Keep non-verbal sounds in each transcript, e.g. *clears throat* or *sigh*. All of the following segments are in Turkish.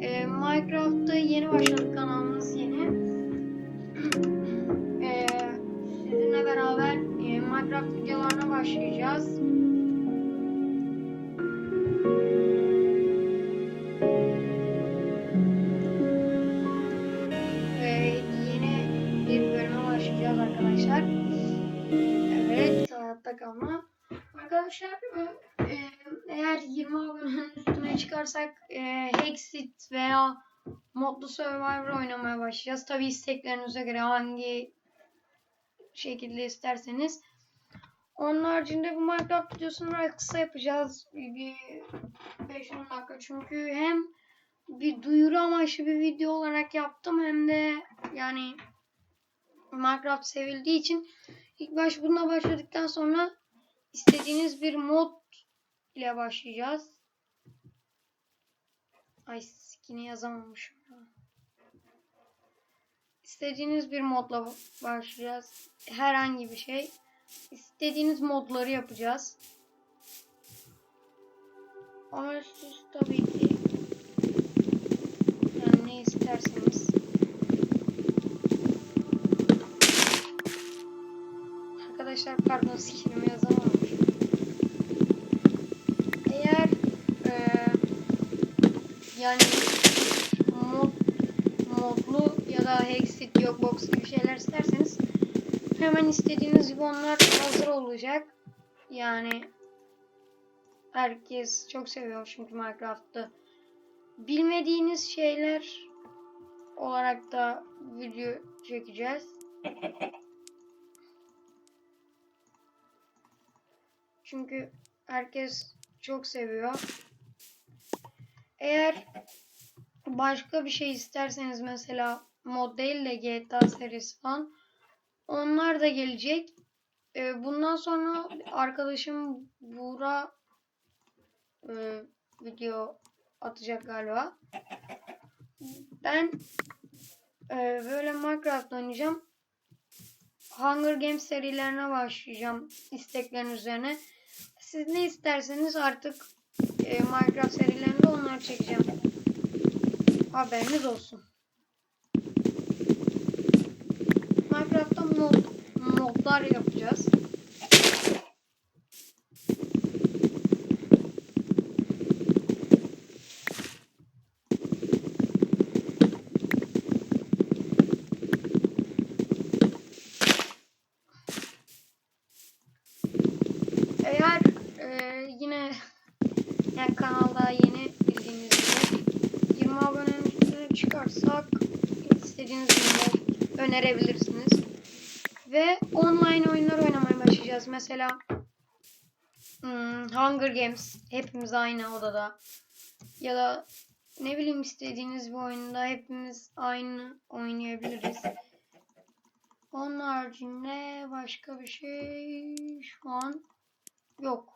Ee, Minecraft'ta yeni başladık kanalımız yeni. *clears throat* Ee, sizinle beraber e, Minecraft videolarına başlayacağız. Ve yeni bir bölüme başlayacağız arkadaşlar. Evet, hayatta kalma. Arkadaşlar e, e, eğer 20 abonenin üstüne çıkarsak e, Hexit veya Modlu Survivor oynamaya başlayacağız. Tabi isteklerinize göre hangi şekilde isterseniz. Onun haricinde bu Minecraft videosunu biraz kısa yapacağız. Bir 5-10 dakika çünkü hem bir duyuru amaçlı bir video olarak yaptım hem de yani Minecraft sevildiği için ilk baş bununla başladıktan sonra istediğiniz bir mod ile başlayacağız. Ay skin'i yazamamışım. ya. İstediğiniz bir modla başlayacağız. Herhangi bir şey. İstediğiniz modları yapacağız. Ama siz tabii ki yani ne isterseniz. Arkadaşlar pardon skinimi yazamamışım. Yani mod, modlu ya da hexit yok box gibi şeyler isterseniz hemen istediğiniz gibi onlar hazır olacak. Yani herkes çok seviyor çünkü Minecraft'ta. Bilmediğiniz şeyler olarak da video çekeceğiz. Çünkü herkes çok seviyor. Eğer başka bir şey isterseniz mesela mod değil de GTA serisi falan onlar da gelecek. Ee, bundan sonra arkadaşım Buğra e, video atacak galiba. Ben e, böyle Minecraft oynayacağım. Hunger Games serilerine başlayacağım isteklerin üzerine. Siz ne isterseniz artık e, Minecraft serilerinde onları çekeceğim. Haberiniz olsun. Minecraft'ta mod, modlar yapacağız. Eğer e, yine yani kanalda yeni bildiğiniz gibi 20 abonenin çıkarsak istediğiniz gibi önerebilirsiniz. Ve online oyunlar oynamaya başlayacağız. Mesela hmm, Hunger Games hepimiz aynı odada ya da ne bileyim istediğiniz bir oyunda hepimiz aynı oynayabiliriz. Onun haricinde başka bir şey şu an yok.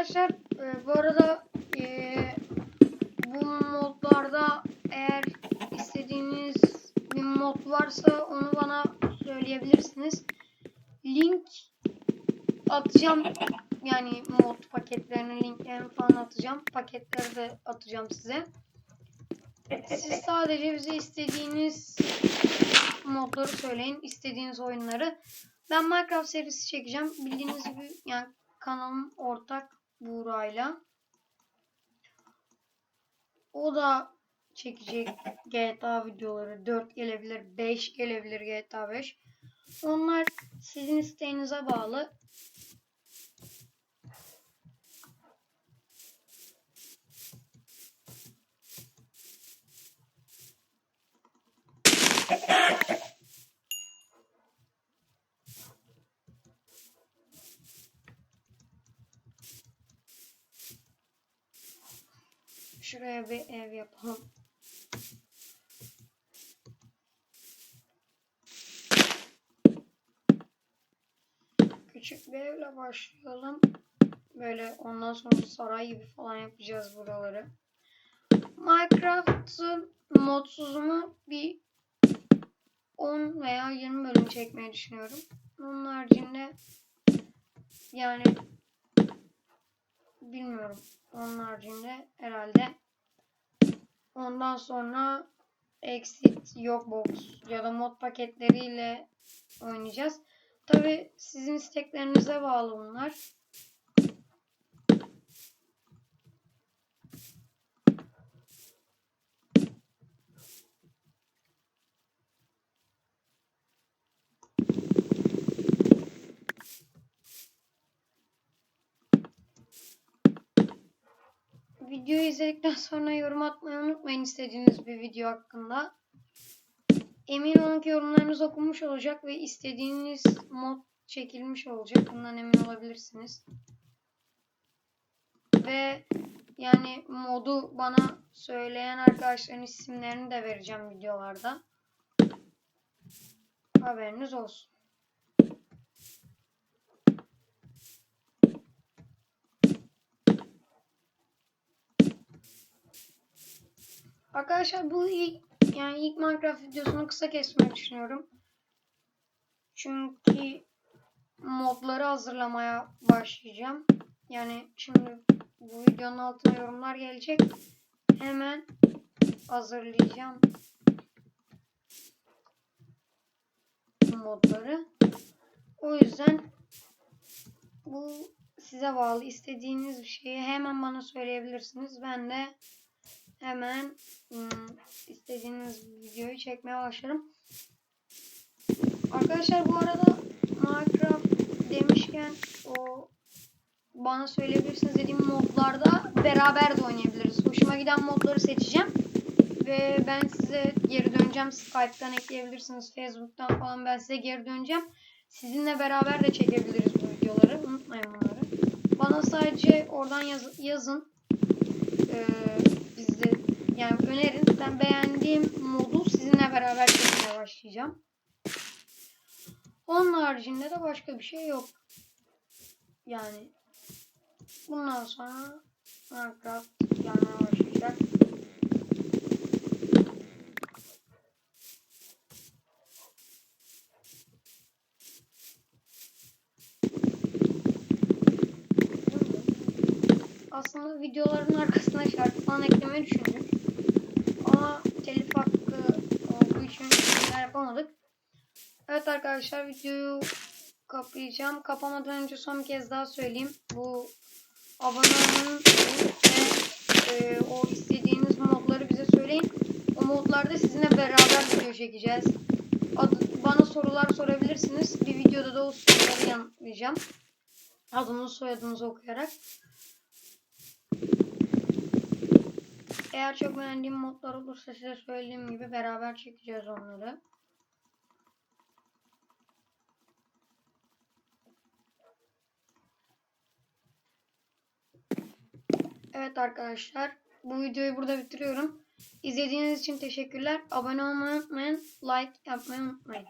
Arkadaşlar e, bu arada e, bu modlarda eğer istediğiniz bir mod varsa onu bana söyleyebilirsiniz. Link atacağım. Yani mod paketlerinin linklerini falan atacağım. Paketleri de atacağım size. Siz sadece bize istediğiniz modları söyleyin. istediğiniz oyunları. Ben Minecraft serisi çekeceğim. Bildiğiniz gibi yani kanalım ortak Buğra'yla. O da çekecek *laughs* GTA videoları. 4 gelebilir, 5 gelebilir GTA 5. Onlar sizin isteğinize bağlı. Şuraya bir ev yapalım. Küçük bir evle başlayalım. Böyle ondan sonra saray gibi falan yapacağız buraları. Minecraft'ın modsuzunu bir 10 veya 20 bölüm çekmeyi düşünüyorum. Onun haricinde yani bilmiyorum. Onun haricinde herhalde ondan sonra Exit, Yokbox ya da mod paketleriyle oynayacağız. Tabi sizin isteklerinize bağlı bunlar. Videoyu izledikten sonra yorum atmayı unutmayın istediğiniz bir video hakkında. Emin olun ki yorumlarınız okunmuş olacak ve istediğiniz mod çekilmiş olacak. Bundan emin olabilirsiniz. Ve yani modu bana söyleyen arkadaşların isimlerini de vereceğim videolarda. Haberiniz olsun. Arkadaşlar bu ilk yani ilk Minecraft videosunu kısa kesmeyi düşünüyorum. Çünkü modları hazırlamaya başlayacağım. Yani şimdi bu videonun altına yorumlar gelecek. Hemen hazırlayacağım modları. O yüzden bu size bağlı. İstediğiniz bir şeyi hemen bana söyleyebilirsiniz. Ben de hemen hmm, istediğiniz videoyu çekmeye başlarım. Arkadaşlar bu arada Minecraft demişken o bana söyleyebilirsiniz dediğim modlarda beraber de oynayabiliriz. Hoşuma giden modları seçeceğim. Ve ben size geri döneceğim. Skype'tan ekleyebilirsiniz. Facebook'tan falan ben size geri döneceğim. Sizinle beraber de çekebiliriz bu videoları. Unutmayın bunları. Bana sadece oradan yaz, yazın. Ee, yani önerin. Ben beğendiğim modu sizinle beraber çekmeye başlayacağım. Onun haricinde de başka bir şey yok. Yani bundan sonra Minecraft gelmeye başlayacak. Aslında videoların arkasına şarkı falan eklemeyi düşündüm. Ama telif hakkı olduğu için yapamadık. Evet arkadaşlar videoyu kapayacağım. Kapamadan önce son bir kez daha söyleyeyim. Bu abone olmanın ve e, o istediğiniz modları bize söyleyin. O modlarda sizinle beraber video çekeceğiz. Ad- bana sorular sorabilirsiniz. Bir videoda da o soruları yanıtlayacağım. Adınızı soyadınızı okuyarak. Eğer çok beğendiğim modlar olursa size söylediğim gibi beraber çekeceğiz onları. Evet arkadaşlar bu videoyu burada bitiriyorum. İzlediğiniz için teşekkürler. Abone olmayı unutmayın. Like yapmayı unutmayın.